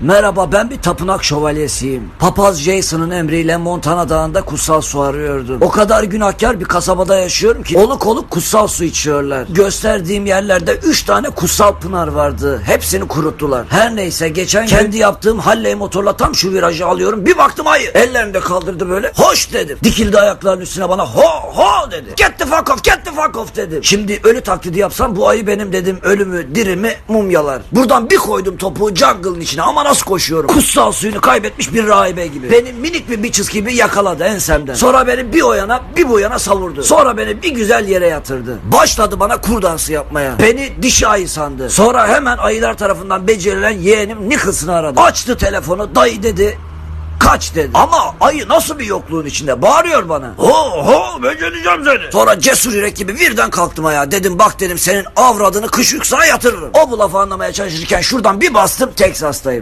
Merhaba ben bir tapınak şövalyesiyim. Papaz Jason'ın emriyle Montana Dağı'nda kutsal su arıyordum. O kadar günahkar bir kasabada yaşıyorum ki oluk oluk kutsal su içiyorlar. Gösterdiğim yerlerde 3 tane kutsal pınar vardı. Hepsini kuruttular. Her neyse geçen kendi yaptığım Halley motorla tam şu virajı alıyorum. Bir baktım hayır. Ellerini de kaldırdı böyle. Hoş dedim. Dikildi ayaklarının üstüne bana ho ho dedi. Get the fuck off get the fuck off dedim. Şimdi ölü taklidi yapsam bu ayı benim dedim. Ölümü dirimi mumyalar. Buradan bir koydum topu jungle'ın içine ama nasıl koşuyorum. Kutsal suyunu kaybetmiş bir rahibe gibi. Beni minik bir biçiz gibi yakaladı ensemden. Sonra beni bir o yana bir bu yana savurdu. Sonra beni bir güzel yere yatırdı. Başladı bana kur dansı yapmaya. Beni dişi ayı sandı. Sonra hemen ayılar tarafından becerilen yeğenim Nicholson'ı aradı. Açtı telefonu dayı dedi. Kaç dedi. Ama ayı nasıl bir yokluğun içinde bağırıyor bana. Ho ho becereceğim seni. Sonra cesur yürek gibi birden kalktım ayağa. Dedim bak dedim senin avradını kış yüksana yatırırım. O bu lafı anlamaya çalışırken şuradan bir bastım Teksas'tayım.